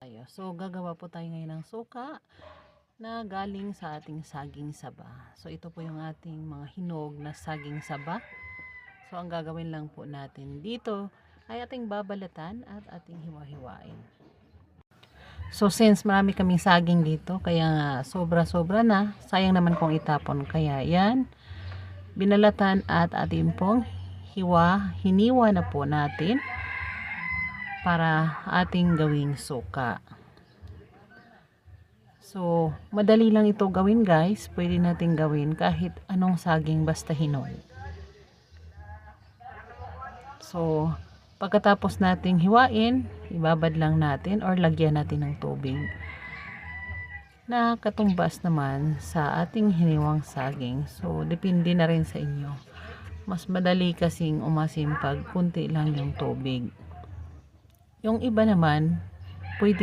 tayo. So, gagawa po tayo ngayon ng suka na galing sa ating saging saba. So, ito po yung ating mga hinog na saging saba. So, ang gagawin lang po natin dito ay ating babalatan at ating hiwa-hiwain. So, since marami kaming saging dito, kaya sobra-sobra na, sayang naman kung itapon. Kaya yan, binalatan at ating pong hiwa, hiniwa na po natin para ating gawing suka. So, madali lang ito gawin guys. Pwede natin gawin kahit anong saging basta hinog. So, pagkatapos nating hiwain, ibabad lang natin or lagyan natin ng tubig na katumbas naman sa ating hiniwang saging. So, depende na rin sa inyo. Mas madali kasing umasim pag kunti lang yung tubig. Yung iba naman, pwede